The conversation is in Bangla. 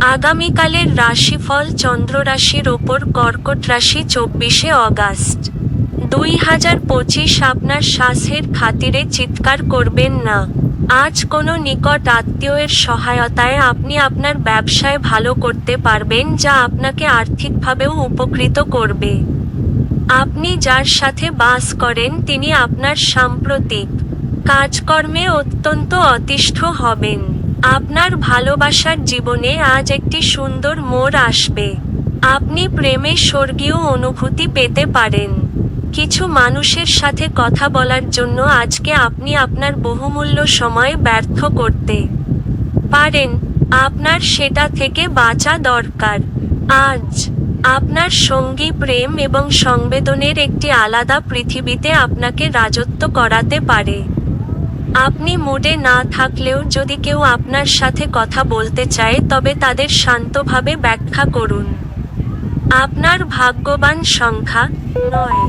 আগামীকালের রাশিফল চন্দ্র রাশির ওপর কর্কট রাশি চব্বিশে অগাস্ট। দুই হাজার পঁচিশ আপনার শ্বাসের খাতিরে চিৎকার করবেন না। আজ কোনো নিকট আত্মীয়ের সহায়তায় আপনি আপনার ব্যবসায় ভালো করতে পারবেন যা আপনাকে আর্থিকভাবেও উপকৃত করবে। আপনি যার সাথে বাস করেন তিনি আপনার সাম্প্রতিক কাজকর্মে অত্যন্ত অতিষ্ঠ হবেন। আপনার ভালোবাসার জীবনে আজ একটি সুন্দর মোড় আসবে। আপনি প্রেমে স্বর্গীয় অনুভূতি পেতে পারেন। কিছু মানুষের সাথে কথা বলার জন্য আজকে আপনি আপনার বহুমূল্য সময় ব্যর্থ করতে পারেন। আপনার সেটা থেকে বাঁচা দরকার। আজ আপনার সঙ্গী প্রেম এবং সংবেদনের একটি আলাদা পৃথিবীতে আপনাকে রাজত্ব করাতে পারে। আপনি মুডে না থাকলেও যদি কেউ আপনার সাথে কথা বলতে চায়, তবে তাদের শান্তভাবে ব্যাখ্যা করুন। আপনার ভাগ্যবান সংখ্যা নয়।